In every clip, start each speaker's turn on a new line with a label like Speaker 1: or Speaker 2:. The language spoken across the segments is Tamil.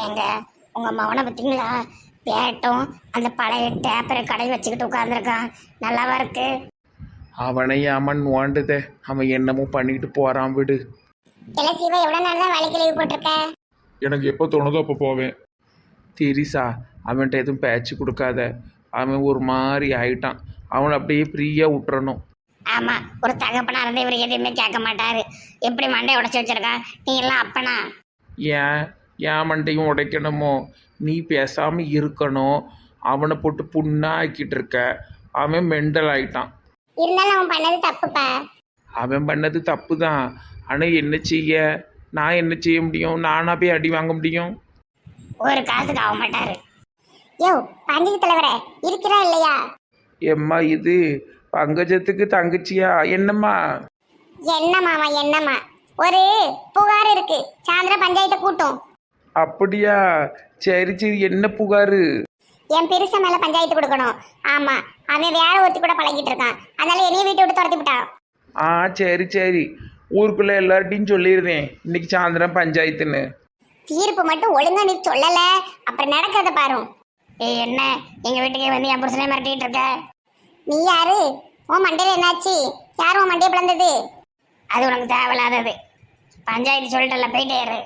Speaker 1: ஏங்க உங்க மவனை பார்த்தீங்களா? பேட்டும் அந்த பழைய டேப்பரை கடை வச்சுக்கிட்டு உட்காந்துருக்கான் நல்லாவா இருக்கு?
Speaker 2: அவனை அவன் வாண்டுதே. அவன் என்னமோ பண்ணிட்டு போறான் விடு.
Speaker 1: இல்ல சிவா எவ்வளவு நாள் தான் வேலைக்கு லீவ் போட்டிருக்க?
Speaker 2: எனக்கு எப்போ தோணுதோ அப்போ போவேன். தெரிசா அவன்கிட்ட எதுவும் பேச்சு கொடுக்காத. அவன் ஒரு மாதிரி ஆயிட்டான். அவனை அப்படியே ஃப்ரீயாக விட்டுறணும்.
Speaker 1: ஆமா ஒரு தகப்பனா இருந்து இவர் எதுவுமே கேட்க மாட்டாரு. எப்படி மண்டை உடைச்சு வச்சிருக்கான்? நீ எல்லாம் அப்பனா?
Speaker 2: ஏன்? மண்டையும் உடைக்கணுமோ? நீ பேசாமல் இருக்கணும் அவனை போட்டு புண்ணாக்கிட்டு இருக்க. அவன் மெண்டல் ஆயிட்டான்.
Speaker 1: இருந்தாலும் அவன் பண்ணது தப்புப்பா.
Speaker 2: அவன் பண்ணது தப்பு தான் ஆனால் என்ன செய்ய? நான் என்ன செய்ய முடியும்? நானா போய் அடி வாங்க முடியும்?
Speaker 1: ஒரு காசுக்கு ஆக மாட்டாரு. யோ பஞ்சாயத்து தலைவரே இருக்கிறா இல்லையா?
Speaker 2: எம்மா இது? பங்கஜத்துக்கு தங்கச்சியா? என்னம்மா?
Speaker 1: என்ன மாமா என்னம்மா ஒரு புகார் இருக்கு. சாயந்தர பஞ்சாயத்தை கூட்டும்.
Speaker 2: அப்படியா? சரி சரி என்ன புகாரு?
Speaker 1: என் பெருச மேல பஞ்சாயத்து கொடுக்கணும். ஆமா அவன் வேற ஒருத்தி கூட பழகிட்டு இருக்கான். அதனால என்னைய வீட்டை விட்டு துரத்தி விட்டான்.
Speaker 2: ஆ சரி சரி. ஊருக்குள்ள எல்லார்ட்டையும் சொல்லிடுறேன் இன்னைக்கு சாயந்தரம் பஞ்சாயத்துன்னு.
Speaker 1: தீர்ப்பு மட்டும் ஒழுங்கா நீ சொல்லல. அப்புறம் நடக்கிறத பாரு. ஏய் என்ன? எங்க வீட்டுக்கே வந்து என் புருஷனே மிரட்டிட்டு இருக்க? நீ யாரு? உன் மண்டையில என்னாச்சு? யார் உன் மண்டையை பிளந்தது? அது உனக்கு தேவையில்லாதது. பஞ்சாயத்து சொல்லிட்டல போயிட்டே இரு.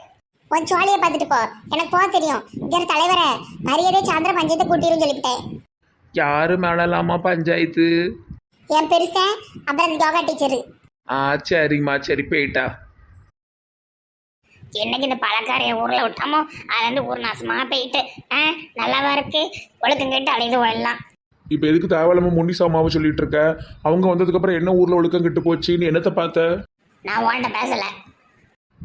Speaker 1: உன் சோழியை பார்த்துட்டு போ. எனக்கு போக தெரியும். இங்க தலைவரை. மரியாதை சாயந்தர பஞ்சாயத்தை கூட்டிரும் சொல்லிவிட்டேன்.
Speaker 2: யாரு மேலலாமா பஞ்சாயத்து?
Speaker 1: என் பெருசன் அப்புறம் அந்த யோகா டீச்சரு
Speaker 2: ஆ சரிம்மா சரி போயிட்டா.
Speaker 1: என்னைக்கு இந்த பழக்காரைய ஊர்ல விட்டாமோ அதுல இருந்து ஊர் நாசமா போயிட்டு ஆ நல்லாவா இருக்கு? ஒழுக்கம் கேட்டு அலைது எல்லாம்.
Speaker 3: இப்போ எதுக்கு தேவையில்லாம முன்னி சாமாவை சொல்லிட்டு இருக்க? அவங்க வந்ததுக்கப்புறம் என்ன ஊரில் ஒழுக்கம் கெட்டு போச்சுன்னு என்னத்தை பார்த்த?
Speaker 1: நான் உன்கிட்ட பேசல.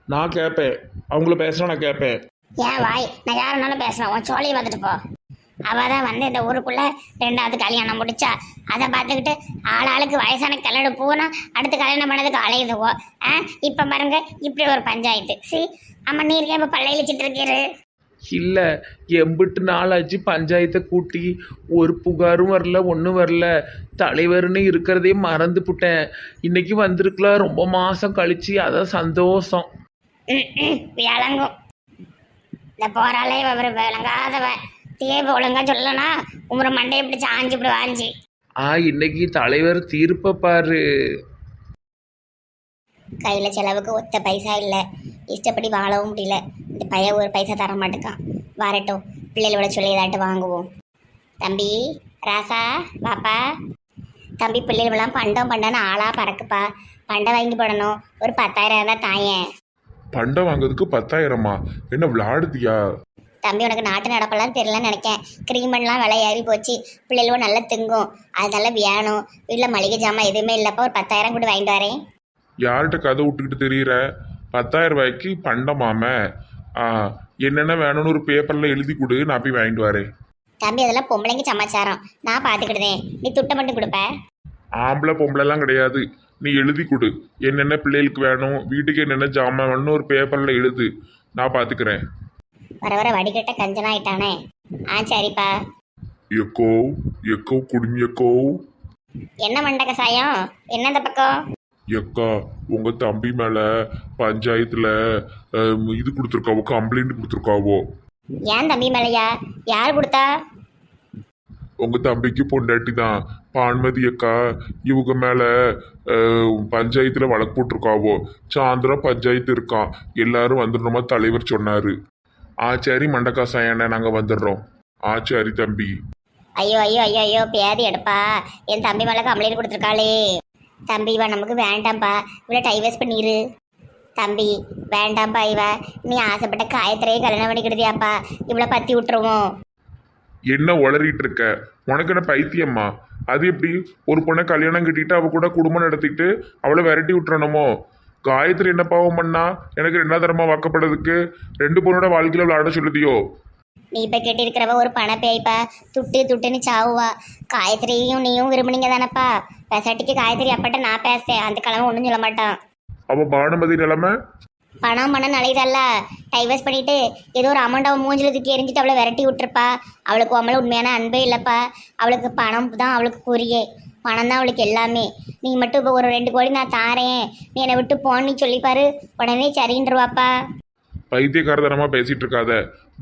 Speaker 3: நான் கேட்பேன் அவங்கள பேசினா நான் கேட்பேன்
Speaker 1: ஏன் வாய்? நான் யாருனாலும் பேசுவேன் உன் சோழியை பார்த்துட்டு போ. அவ தான் வந்து இந்த ஊருக்குள்ள ரெண்டாவது கல்யாணம் முடிச்சா. அதை பார்த்துக்கிட்டு ஆள் ஆளுக்கு வயசான கிளடு பூனா அடுத்து கல்யாணம் பண்ணதுக்கு அலையுதுவோ ஆ? இப்போ பாருங்க இப்படி ஒரு பஞ்சாயத்து. சி ஆமா நீ இருக்கேன் இப்போ பள்ளையில சிட்டு இருக்கிறு
Speaker 2: இல்லை எம்பிட்டு நாளாச்சு பஞ்சாயத்தை கூட்டி. ஒரு புகாரும் வரல ஒன்றும் வரல. தலைவர்னு இருக்கிறதே மறந்து புட்டேன். இன்னைக்கு வந்திருக்கலாம் ரொம்ப மாதம் கழிச்சு அதான் சந்தோஷம்.
Speaker 1: விளங்கும். இந்த போறாளே இவர் விளங்காதவன் தீப ஒழுங்கா சொல்லனா உமர மண்டையை பிடிச்சி ஆஞ்சி இப்படி வாஞ்சி.
Speaker 2: ஆ இன்னைக்கு தலைவர் தீர்ப்பை பாரு.
Speaker 1: கையில செலவுக்கு ஒத்த பைசா இல்லை. இஷ்டப்படி வாழவும் முடியல. இந்த பையன் ஒரு பைசா தர மாட்டேக்கான். வரட்டும் பிள்ளைகளோட சொல்லி ஏதாட்டு வாங்குவோம். தம்பி ராசா வாப்பா. தம்பி பிள்ளைகளெல்லாம் பண்டம் பண்ணனு ஆளா பறக்குப்பா. பண்டை வாங்கி போடணும். ஒரு பத்தாயிரம் இருந்தால் தாயேன்.
Speaker 3: பண்டம் வாங்குறதுக்கு பத்தாயிரமா? என்ன விளாடுதியா
Speaker 1: தம்பி உனக்கு நாட்டு நடப்பெல்லாம் தெரியலன்னு நினைக்கேன். கிரீமெல்லாம் விலை ஏறி போச்சு. பிள்ளைகளும் நல்லா திங்கும். அது நல்லா வேணும் வீட்டில் மளிகை ஜாமான் எதுவுமே இல்லைப்பா ஒரு பத்தாயிரம் கூட வாங்கிட்டு வரேன்.
Speaker 3: யார்கிட்ட கதை விட்டுக்கிட்டு தெரியுற? பத்தாயிரம் ரூபாய்க்கு பண்டமாம? என்னென்ன வேணும்னு ஒரு பேப்பரில் எழுதி கொடு. நான் போய் வாங்கிட்டு வரேன்.
Speaker 1: தம்பி அதெல்லாம் பொம்பளைங்க சமாச்சாரம். நான் பார்த்துக்கிடுதேன் நீ துட்டை மட்டும் கொடுப்ப.
Speaker 3: ஆம்பளை பொம்பளைலாம் கிடையாது. நீ எழுதி கொடு. என்னென்ன பிள்ளைகளுக்கு வேணும்? வீட்டுக்கு என்னென்ன ஜாமான் வேணும்னு ஒரு பேப்பரில் எழுது. நான் பார்த்துக்கிறேன்
Speaker 1: வர வர வடிகட்ட கஞ்சனாயிட்டானே ஆ சரிப்பா.
Speaker 3: எக்கோ எக்கோ குடுங்க எக்கோ.
Speaker 1: என்ன மண்ட கசாயம் என்ன இந்த பக்கம்?
Speaker 3: எக்கா உங்க தம்பி மேல பஞ்சாயத்துல அஹ், இது கொடுத்துருக்காவோ கம்ப்ளைண்ட் கொடுத்துருக்காவோ?
Speaker 1: ஏன் தம்பி மேலையா? யார் கொடுத்தா?
Speaker 3: உங்க தம்பிக்கு பொண்டாட்டி தான் பான்மதி அக்கா இவங்க மேல அஹ், பஞ்சாயத்துல வழக்கு போட்டிருக்காவோ? சாயந்தரம் பஞ்சாயத்து இருக்கான் எல்லாரும் வந்துடணுமா? தலைவர் சொன்னாரு. ஆ சரி மண்டக்காசாயண்ண நாங்க வந்துடுறோம். ஆ சரி தம்பி.
Speaker 1: ஐயோ ஐயோ ஐயோ ஐயோ பேதி எடுப்பா. என் தம்பி மேலே கம்ப்ளைண்ட் கொடுத்துருக்காளே. தம்பி இவன் நமக்கு வேண்டாம்ப்பா இவ்வளோ டைம் வேஸ்ட் பண்ணிரு. தம்பி வேண்டாம்ப்பா இவ. நீ ஆசைப்பட்ட காயத்திரையே கல்யாணம் பண்ணிக்கிடுதியாப்பா. இவ்வளோ பற்றி விட்டுருவோம்.
Speaker 3: என்ன உளறிட்டு இருக்க? உனக்கு என்ன பைத்தியம்மா? அது எப்படி? ஒரு பொண்ணை கல்யாணம் கட்டிட்டு அவ கூட குடும்பம் நடத்திட்டு அவளை விரட்டி விட்டுறணுமோ? காயத்ரி என்ன பாவம் பண்ணா? எனக்கு ரெண்டாவது தரமா வாக்கப்படுறதுக்கு ரெண்டு பொண்ணோட வாழ்க்கையில விளையாட சொல்லுதியோ?
Speaker 1: நீ இப்போ கெட்டிருக்கிறவ ஒரு பண பேய்ப்பா. துட்டு துட்டுன்னு சாவுவா. காயத்ரியும் நீயும் விரும்புனீங்க தானப்பா. பெசாட்டிக்கு காயத்ரி அப்பட்ட நான் பேசேன் அந்த கிழமை ஒன்றும் சொல்ல மாட்டான்.
Speaker 3: அவ பானுமதி நிலைமை?
Speaker 1: பணம் பணம் நலைதல்ல டைவர்ஸ் பண்ணிட்டு ஏதோ ஒரு அமௌண்ட் அவன் மூஞ்சில் தூக்கி எரிஞ்சிட்டு அவளை விரட்டி விட்டுருப்பா. அவளுக்கு உமல உண்மையான அன்பே இல்லைப்பா. அவளுக்கு பணம் தான் அவளுக்கு குறியே பணம் தான் அவளுக்கு எல்லாமே. நீ மட்டும் இப்போ ஒரு ரெண்டு கோடி நான் தாரேன். நீ என்னை விட்டு போன்னு சொல்லிப்பாரு. உடனே சரின்றுவாப்பா.
Speaker 3: பைத்தியக்காரதனமாக பேசிகிட்டு இருக்காத.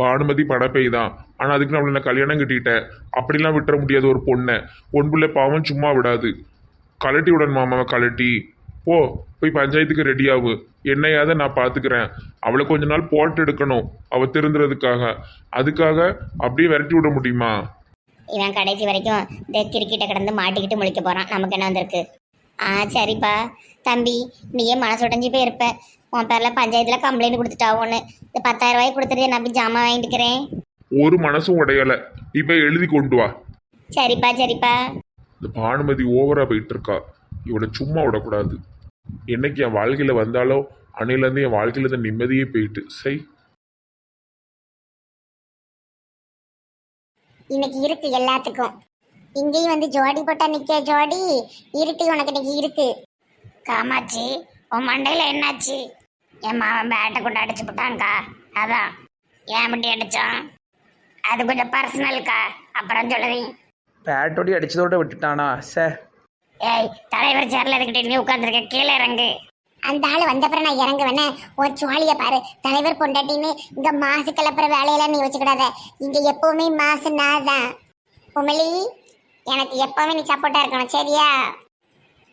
Speaker 3: பானுமதி படப்பை தான். ஆனால் அதுக்கு நான் அவளை கல்யாணம் கட்டிட்டேன்? அப்படிலாம் விட்டுற முடியாது ஒரு பொண்ணை. பொன் பிள்ளை பாவம் சும்மா விடாது. கலட்டி விடணுமா மாமா கலட்டி போ போய் பஞ்சாயத்துக்கு ரெடி ஆகு என்னையாத நான் பார்த்துக்கிறேன் அவளை கொஞ்ச நாள் போட்டு எடுக்கணும் அவள் திருந்துறதுக்காக. அதுக்காக அப்படியே விரட்டி விட முடியுமா?
Speaker 4: இவன் கடைசி வரைக்கும் இந்த கிரிக்கிட்ட கிடந்து மாட்டிக்கிட்டு முழிக்க போறான். நமக்கு என்ன வந்திருக்கு? ஆ சரிப்பா. தம்பி நீயே மனசு உடைஞ்சு போயிருப்ப. உன் பேர்ல பஞ்சாயத்துல கம்ப்ளைண்ட் கொடுத்துட்டாவோன்னு இந்த பத்தாயிரம் ரூபாய் கொடுத்துட்டு நம்பி ஜாமான் வாங்கிட்டுக்கிறேன்
Speaker 3: ஒரு மனசும் உடையலை. இப்போ எழுதி கொண்டு வா.
Speaker 4: சரிப்பா சரிப்பா.
Speaker 3: இந்த பானுமதி ஓவரா போயிட்டு இருக்கா. இவளை சும்மா விடக்கூடாது. என்னைக்கு என் வாழ்க்கையில வந்தாலோ அன்னையிலேருந்து என் வாழ்க்கையில இருந்த நிம்மதியே போயிட்டு. சை.
Speaker 4: இன்னைக்கு இருக்கு எல்லாத்துக்கும். இங்கேயும் வந்து ஜோடி போட்டா நிக்க ஜோடி இருட்டு உனக்கு இன்னைக்கு இருக்கு. காமாட்சி உன் மண்டையில என்னாச்சு? என் மாவன் பேட்டை கொண்டு அடிச்சு போட்டாங்கக்கா அதான். ஏன் மட்டும் அடிச்சான்? அது கொஞ்சம் பர்சனல்க்கா அப்புறம் சொல்லுவீங்க
Speaker 2: பேட்டோடி அடிச்சதோட விட்டுட்டானா? சே.
Speaker 4: ஏய் தலைவர் சேர்ல இருக்கிட்ட நீ உட்காந்துருக்க கீழே இறங்கு. அந்த ஆள் வந்தப்புறம் நான் இறங்குவேனே. உன் சுவாலிய பாரு. தலைவர் பொண்டாட்டின்னு இங்க மாசு கிளப்புற வேலையெல்லாம் நீ வச்சுக்கிடாத. இங்க எப்பவுமே மாசு நான் தான். உமலி எனக்கு எப்பவுமே நீ சப்போர்ட்டா இருக்கணும் சரியா?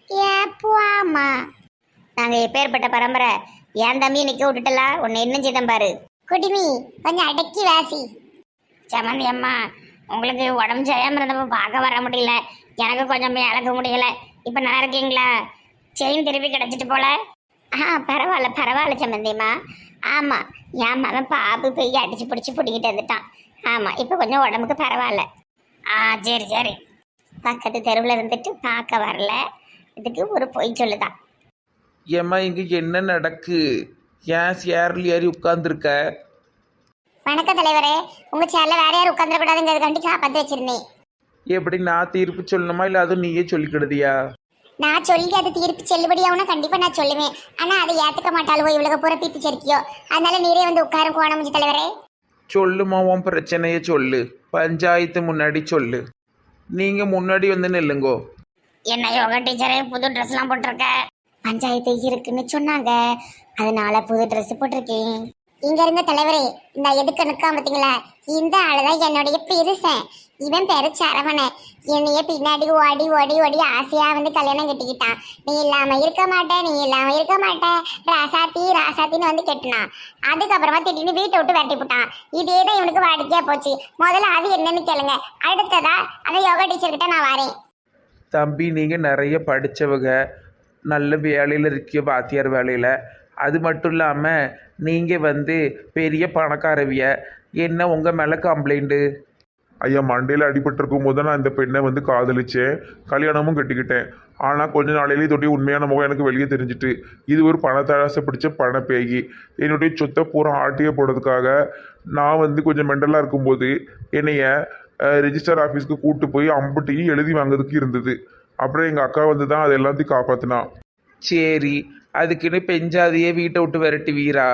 Speaker 4: ஏப்பாமா நாங்க எப்பேற்பட்ட பரம்பரை? என் தம்பியை நிக்க விட்டுட்டலாம் உன்னை என்ன செய்தேன் பாரு. குடிமி கொஞ்சம் அடக்கி வாசி. சமந்தி அம்மா உங்களுக்கு உடம்பு சரியாம இருந்தப்போ பார்க்க வர முடியல. எனக்கு கொஞ்சம் இழக்க முடியல. இப்போ நல்லா இருக்கீங்களா? செயின் திருப்பி கிடச்சிட்டு போல. ஆ பரவாயில்ல பரவாயில்ல சம்மந்திம்மா ஆமாம் என் மகன் பாபு போய் அடிச்சு பிடிச்சி பிடிக்கிட்டு வந்துட்டான். ஆமாம் இப்போ கொஞ்சம் உடம்புக்கு பரவாயில்ல. ஆ சரி சரி. பக்கத்து தெருவில் இருந்துட்டு பார்க்க வரல. இதுக்கு ஒரு பொய் சொல்லுதான்
Speaker 2: ஏம்மா இங்கே என்ன நடக்கு? ஏன் சேர்ல ஏறி உட்காந்துருக்க
Speaker 4: வணக்கம் தலைவரே. உங்கள் சேரில் வேற யாரும் உட்காந்துடக்கூடாதுங்கிறதுக்காண்டி காப்பாற்றி வச்சிருந்தேன்.
Speaker 2: எப்படி நான் தீர்ப்பு சொல்லணுமா? இல்லை அதுவும் நீயே சொல்லிக்கிடுதியா?
Speaker 4: நான் சொல்லி அது தீர்ப்பு செல்லுபடியாகும்னா கண்டிப்பா நான் சொல்லுவேன். ஆனா அதை ஏத்துக்க மாட்டாளுவோ? இவ்வளவு பூரா பீத்து செருக்கியோ? அதனால நீரே வந்து உட்காரும் கோணமுஞ்சி தலைவரே.
Speaker 2: சொல்லுமா உன் பிரச்சனையை சொல்லு. பஞ்சாயத்து முன்னாடி சொல்லு. நீங்கள் முன்னாடி வந்து நில்லுங்கோ.
Speaker 4: என்ன யோகா டீச்சரே புது ட்ரெஸ் எல்லாம் போட்டிருக்க? பஞ்சாயத்து இருக்குன்னு சொன்னாங்க. அதனால புது ட்ரெஸ் போட்டிருக்கேன். இங்க இருந்த தலைவரே. இந்த எதுக்கு நிற்காம பார்த்தீங்களா இந்த ஆளுதான் என்னுடைய பெருசன். இவன் பேரு சரவணன். என்னைய பின்னாடி ஓடி ஓடி ஓடி ஆசையா வந்து கல்யாணம் கட்டிக்கிட்டான். நீ இல்லாம இருக்க மாட்டேன் நீ இல்லாம இருக்க மாட்டேன். ராசாத்தி ராசாத்தின்னு வந்து கெட்டினான். அதுக்கப்புறமா திடீர்னு வீட்டை விட்டு வெட்டி போட்டான். இதே தான் இவனுக்கு வாடிக்கையா போச்சு. முதல்ல அது என்னன்னு கேளுங்க. அடுத்ததா அந்த யோகா டீச்சர் கிட்ட நான் வரேன்.
Speaker 2: தம்பி நீங்கள் நிறைய படித்தவங்க நல்ல வேலையில் இருக்கிய வாத்தியார் வேலையில். அது மட்டும் இல்லாமல் நீங்கள் வந்து பெரிய பணக்காரவிய. என்ன உங்கள் மேலே கம்ப்ளைண்ட்டு
Speaker 3: ஐயா மண்டையில் அடிபட்டிருக்கும் போது நான் இந்த பெண்ணை வந்து காதலிச்சேன் கல்யாணமும் கட்டிக்கிட்டேன். ஆனால் கொஞ்ச நாளையிலேயே தொட்டி உண்மையான முகம் எனக்கு வெளியே தெரிஞ்சிட்டு இது ஒரு பணத்தாசை பிடிச்ச பண பேகி என்னுடைய சொத்தை பூரா ஆட்டிய போடுறதுக்காக நான் வந்து கொஞ்சம் மெண்டலாக இருக்கும்போது என்னைய ரிஜிஸ்டர் ஆஃபீஸ்க்கு கூப்பிட்டு போய் அம்புட்டையும் எழுதி வாங்குறதுக்கு இருந்தது. அப்புறம் எங்கள் அக்கா வந்து தான் அது எல்லாத்தையும் காப்பாற்றினா
Speaker 2: சரி அதுக்குன்னு பெஞ்சாதையே வீட்டை விட்டு விரட்டி வீரா?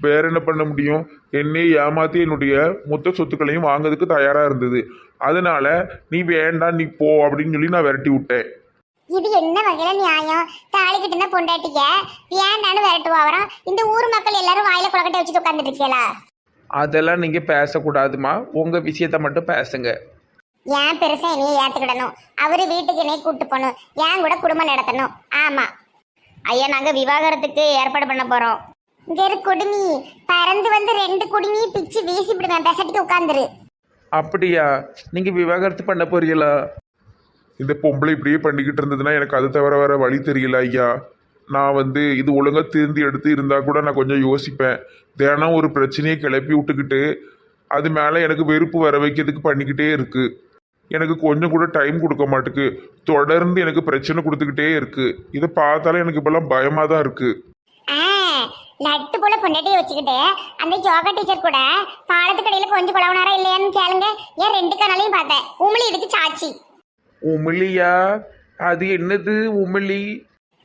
Speaker 3: வேற என்ன பண்ண முடியும்? என்னையே ஏமாத்தி என்னுடைய மொத்த சொத்துக்களையும் வாங்குறதுக்கு தயாரா இருந்தது. அதனால நீ வேண்டாம் நீ போ அப்படின்னு சொல்லி நான் விரட்டி விட்டேன்.
Speaker 4: இது என்ன வகையில நியாயம்? தாலி கிட்டுனா பொண்டாட்டிக்க ஏன்டானு விரட்டுவா வரோம் இந்த ஊர் மக்கள் எல்லாரும் வாயில குளக்கட்டை வச்சுட்டு உட்காந்துட்டு இருக்கீங்களா?
Speaker 2: அதெல்லாம் நீங்கள் பேசக்கூடாதுமா. உங்கள் விஷயத்த மட்டும் பேசுங்க.
Speaker 4: ஏன் பெருசா என்னைய ஏத்துக்கிடணும். அவரு வீட்டுக்கு என்னைய கூட்டு போகணும். ஏன் கூட குடும்பம் நடத்தணும். ஆமா. ஐயா நாங்க விவாகரத்துக்கு ஏற்பாடு பண்ண போறோம். இங்க இரு குடுமி. பறந்து வந்து ரெண்டு குடுமி பிச்சு வீசி விடுவேன். பெசட்டுக்கு உட்காந்துரு
Speaker 2: அப்படியா? நீங்கள் விவாகரத்து பண்ண போறீங்களா?
Speaker 3: இந்த பொம்பளை இப்படியே பண்ணிக்கிட்டு இருந்ததுன்னா எனக்கு அது தவிர வேற வழி தெரியல ஐயா. நான் வந்து இது ஒழுங்கா திருந்தி எடுத்து இருந்தா கூட நான் கொஞ்சம் யோசிப்பேன். தினம் ஒரு பிரச்சனையை கிளப்பி விட்டுக்கிட்டு அது மேலே எனக்கு வெறுப்பு வர வைக்கிறதுக்கு பண்ணிக்கிட்டே இருக்கு. எனக்கு கொஞ்சம் கூட டைம் கொடுக்க மாட்டுக்கு. தொடர்ந்து எனக்கு பிரச்சனை கொடுத்துக்கிட்டே இருக்கு. இதை பார்த்தாலே எனக்கு இப்பெல்லாம் பயமா தான் இருக்கு.
Speaker 4: ஆ, லட்டு போல பொண்டாட்டியை வச்சுக்கிட்டு அந்த யோகா டீச்சர் கூட பாலத்து கடையில கொஞ்சம் குழவனாரா இல்லையான்னு கேளுங்க. ஏன் ரெண்டு கனாலையும் பார்த்தேன். உமிழி இதுக்கு சாட்சி.
Speaker 2: உமிழியா? அது என்னது உமிழி?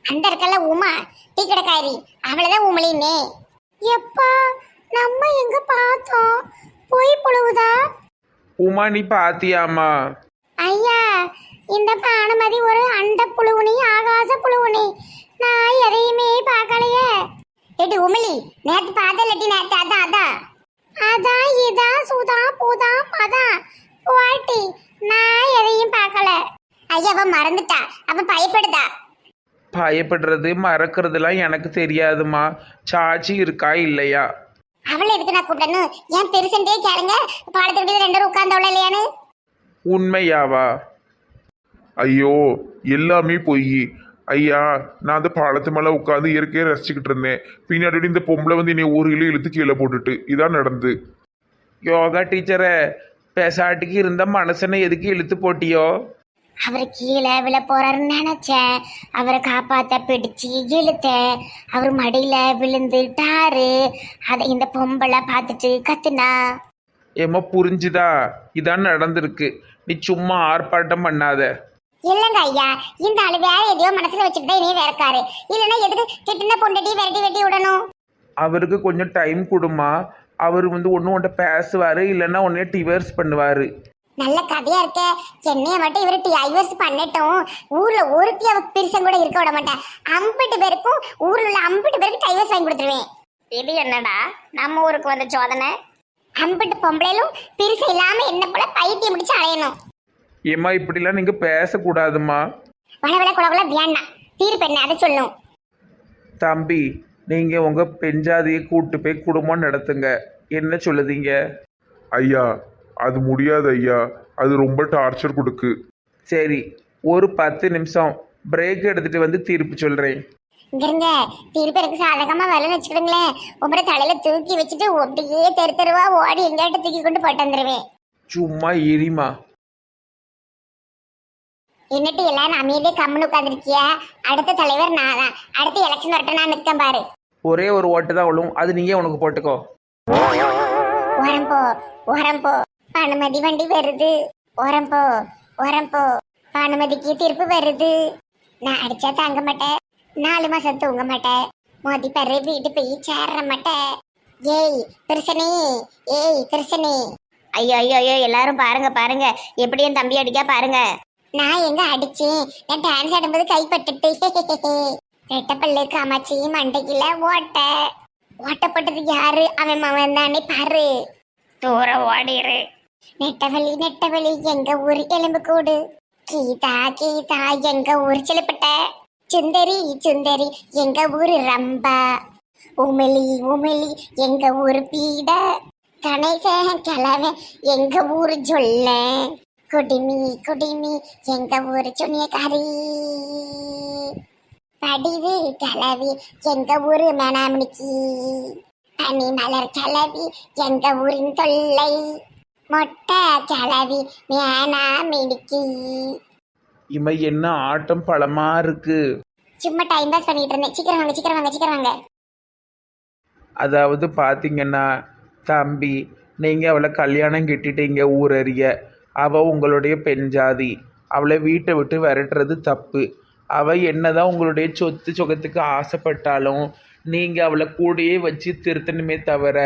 Speaker 4: அந்த இருக்கல உமா டீ கடைக்காரி. அவளதான் உமிழின்னே. எப்பா நம்ம எங்க பார்த்தோம்? போய் புழுவுதா?
Speaker 2: உமா நீ பாத்தியாமா
Speaker 4: ஐயா இந்த பானுமதி ஒரு அண்ட புழுவுனி ஆகாச புழுவுனி. நான் எதையுமே பார்க்கலையே. ஏடி உமிழி. நேத்து பார்த்த இல்லாட்டி நேத்து அதான் அதான் அதான் இதான் சுதா பூதா மதான் வாட்டி நான் எதையும் பார்க்கல. ஐயா அவ மறந்துட்டா. அவ பயப்படுதா?
Speaker 2: பயப்படுறது மறக்கிறதுலாம் எனக்கு தெரியாதுமா சாட்சி இருக்கா இல்லையா?
Speaker 4: அவளை எதுக்கு நான் கூப்பிடணும்? ஏன் பெருசன்டே கேளுங்க. பாலத்துக்கிட்டே ரெண்டு பேரும் உட்கார்ந்தவள இல்லையான்னு?
Speaker 2: உண்மையாவா?
Speaker 3: ஐயோ எல்லாமே பொய். ஐயா நான் அந்த பாலத்து மேலே உட்காந்து இயற்கையை ரசிச்சுக்கிட்டு இருந்தேன். பின்னாடி இந்த பொம்பளை வந்து என்னை ஒரு கிலோ இழுத்து கீழே போட்டுட்டு இதான் நடந்து.
Speaker 2: யோகா டீச்சரை பெசாட்டுக்கு இருந்த மனுஷனை எதுக்கு இழுத்து போட்டியோ?
Speaker 4: அவர் கீழே விழ போறாருன்னு நினைச்சேன். அவரை காப்பாத்த பிடிச்சு இழுத்தேன். அவர் மடியில விழுந்துட்டாரு. அதை இந்த பொம்பளை பார்த்துட்டு கத்துனா?
Speaker 2: ஏம்மா புரிஞ்சுதா? இதான் நடந்திருக்கு. நீ சும்மா ஆர்ப்பாட்டம் பண்ணாத.
Speaker 4: இல்லங்க ஐயா இந்த ஆளு வேற எதையோ மனசுல வச்சுட்டு தான் இனியே வேறக்காரு இல்லைன்னா எதுக்கு கிட்டின பொண்டட்டி விரட்டி வெட்டி விடணும்?
Speaker 2: அவருக்கு கொஞ்சம் டைம் கொடுமா. அவர் வந்து ஒன்று உன்ட்ட பேசுவார் இல்லைன்னா உன்னைய டிவர்ஸ் பண்ணுவார்.
Speaker 4: நல்ல கதையா இருக்க. என்னைய மட்டும் இவரு டைவர்ஸ் பண்ணட்டும். ஊர்ல ஒருத்தி அவ பெருசன் கூட இருக்க விட மாட்டேன் அம்பிட்டு பேருக்கும் ஊர்ல உள்ள அம்பிட்டு பேருக்கு டைவர்ஸ் வாங்கி கொடுத்துருவேன். இது என்னடா? நம்ம ஊருக்கு வந்த சோதனை? அம்பிட்டு பொம்பளையிலும் பெருசு இல்லாம என்ன போல பைத்தியம் பிடிச்சு அலையணும்.
Speaker 2: ஏம்மா இப்படிலாம் நீங்கள் பேசக்கூடாதுமா
Speaker 4: வள வள குல குல வேண்டாம் தீர்ப்பு என்ன? அதை சொல்லும்.
Speaker 2: தம்பி நீங்கள் உங்கள் பெஞ்சாதியை கூட்டு போய் குடும்பம் நடத்துங்க. என்ன சொல்லுதீங்க?
Speaker 3: ஐயா அது முடியாது ஐயா. அது ரொம்ப டார்ச்சர் கொடுக்கு.
Speaker 2: சரி ஒரு பத்து நிமிஷம் பிரேக் எடுத்துட்டு வந்து தீர்ப்பு சொல்கிறேன்
Speaker 4: இங்க இருங்க. தீர்ப்பு எனக்கு சாதகமா வரலன்னு வச்சுக்கிடுங்களேன் உங்களோட தலையில தூக்கி வச்சுட்டு அப்படியே தெரு தெருவா ஓடி எங்கேட்ட தூக்கி கொண்டு போட்டு வந்துருவேன்.
Speaker 2: சும்மா எரிமா
Speaker 4: என்னட்டு எல்லாரும் அமைதியே கம்முன்னு உட்காந்துருக்கிய அடுத்த தலைவர் நான் தான் அடுத்த எலெக்ஷன் வரட்டும் நான் நிற்கேன் பாரு.
Speaker 2: ஒரே ஒரு ஓட்டு தான் விழும். அது நீயே உனக்கு போட்டுக்கோ.
Speaker 4: ஓரம் போ ஓரம் போ பானுமதி வண்டி வருது. ஓரம் போ ஓரம் போ பானுமதிக்கு தீர்ப்பு வருது. நான் அடிச்சா தாங்க மாட்டேன். நாலு மாசம் தூங்க மாட்டேன். மோதி பாரு வீட்டு போய் சேர மாட்டேன். ஏய் பெருசனே ஏய் பெருசனே ஐயோ ஐயோ ஐயோ எல்லாரும் பாருங்க பாருங்க. எப்படி என் தம்பி அடிக்கா பாருங்க. நான் எங்க அடிச்சேன்? நான் டான்ஸ் ஆடும்போது கைப்பட்டுட்டு. ரெட்டப்பல்லு காமாச்சி மண்டைக்குல ஓட்ட. ஓட்டப்பட்டது யாரு? அவன் மவன் தானே பாரு. தூர ஓடிரு. நெட்டவழி நெட்டவழி எங்க ஊர் எலும்பு கூடு. கீதா கீதா எங்க ஊர் சிலப்பட்ட. சுந்தரி சுந்தரி எங்க ஊர் ரம்பா. உமிழி உமிழி எங்க ஊர் பீட. கணேசன் கிழவன் எங்க ஊர் சொல்ல குடிமி குடிமி எங்க ஊரு சுனியக்காரி. படிவு கிளவி எங்க ஊரு மேனாமணிக்கு பனி மலர் கிளவி எங்க ஊரின் தொல்லை. மொட்டை கிளவி மேனாமிடிக்கு
Speaker 2: இமை என்ன ஆட்டம் பழமா இருக்கு?
Speaker 4: சும்மா டைம் பாஸ் பண்ணிட்டு இருந்தேன். சீக்கிரம் வாங்க சீக்கிரம் வாங்க சீக்கிரம் வாங்க.
Speaker 2: அதாவது பார்த்தீங்கன்னா தம்பி நீங்கள் அவளை கல்யாணம் கட்டிட்டீங்க ஊரறிய. அவள் உங்களுடைய பெண் ஜாதி. அவளை வீட்டை விட்டு விரட்டுறது தப்பு. அவள் என்னதான் உங்களுடைய சொத்து சுகத்துக்கு ஆசைப்பட்டாலும் நீங்கள் அவளை கூடயே வச்சு திருத்தணுமே தவிர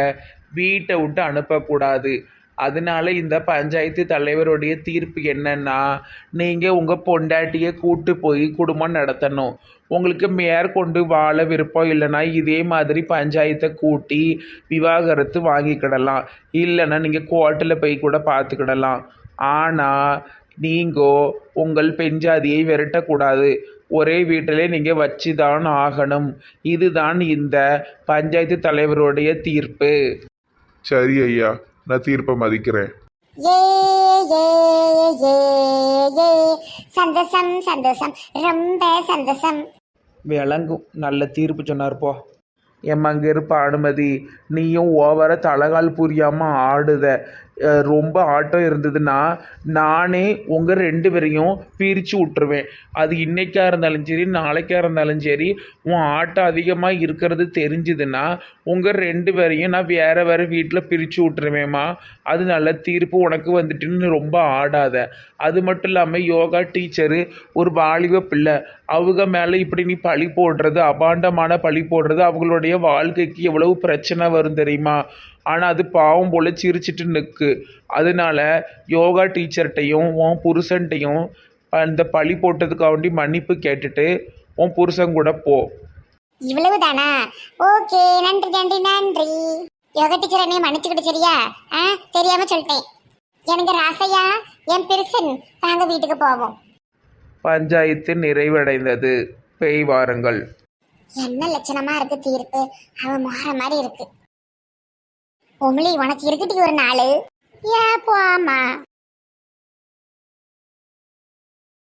Speaker 2: வீட்டை விட்டு அனுப்பக்கூடாது. அதனால இந்த பஞ்சாயத்து தலைவருடைய தீர்ப்பு என்னன்னா நீங்கள் உங்கள் பொண்டாட்டியை கூட்டு போய் குடும்பம் நடத்தணும். உங்களுக்கு மேற்கொண்டு வாழ விருப்பம் இல்லைன்னா இதே மாதிரி பஞ்சாயத்தை கூட்டி விவாகரத்து வாங்கிக்கிடலாம். இல்லைன்னா நீங்கள் கோர்ட்டில் போய் கூட பார்த்துக்கிடலாம். ஆனால் நீங்கோ உங்கள் பெஞ்சாதியை விரட்டக்கூடாது. ஒரே வீட்டிலே நீங்கள் வச்சு தான் ஆகணும். இதுதான் இந்த பஞ்சாயத்து தலைவருடைய தீர்ப்பு.
Speaker 3: சரி ஐயா நான் தீர்ப்பை மதிக்கிறேன்.
Speaker 4: ஏ ஏ ஏ ஏ சந்தோஷம் சந்தோஷம். ரொம்ப சந்தோஷம்.
Speaker 2: விளங்கும். நல்ல தீர்ப்பு சொன்னார் போ. எம்மங்க இருப்ப அனுமதி நீயும் ஓவர தலகால் புரியாமல் ஆடுத. ரொம்ப ஆட்டம் இருந்ததுன்னா நானே உங்கள் ரெண்டு பேரையும் பிரித்து விட்டுருவேன். அது இன்றைக்காக இருந்தாலும் சரி நாளைக்கா இருந்தாலும் சரி உன் ஆட்டம் அதிகமாக இருக்கிறது தெரிஞ்சுதுன்னா உங்கள் ரெண்டு பேரையும் நான் வேறு வேறு வீட்டில் பிரித்து விட்டுருவேம்மா. அது நல்ல தீர்ப்பு உனக்கு வந்துட்டுன்னு ரொம்ப ஆடாத. அது மட்டும் இல்லாமல் யோகா டீச்சரு ஒரு வாலிப பிள்ளை. அவங்க மேலே இப்படி நீ பழி போடுறது அபாண்டமான பழி போடுறது அவங்களுடைய வாழ்க்கைக்கு எவ்வளவு பிரச்சனை வரும் தெரியுமா? ஆனால் அது பாவம் போல சிரிச்சிட்டு நிற்கு அதனால யோகா டீச்சர்கிட்டையும் உன் புருஷன்ட்டையும் அந்த பழி போட்டதுக்காண்டி மன்னிப்பு கேட்டுட்டு உன் புருஷன் கூட போ.
Speaker 4: இவ்வளவுதானா? ஓகே நன்றி நன்றி நன்றி. யோகா டீச்சர் என்னைய மன்னிச்சுக்கிட்டு சரியா? ஆ தெரியாம சொல்லிட்டேன். எனக்கு ராசையா? என் பெருசன். நாங்க வீட்டுக்கு போவோம்.
Speaker 2: பஞ்சாயத்து நிறைவடைந்தது. பேய் வாருங்கள்.
Speaker 4: என்ன லட்சணமா இருக்கு தீர்ப்பு? அவன் முகர மாதிரி இருக்கு. உமிழி உனக்கு இருக்கட்டி ஒரு நாள். ஏ போமா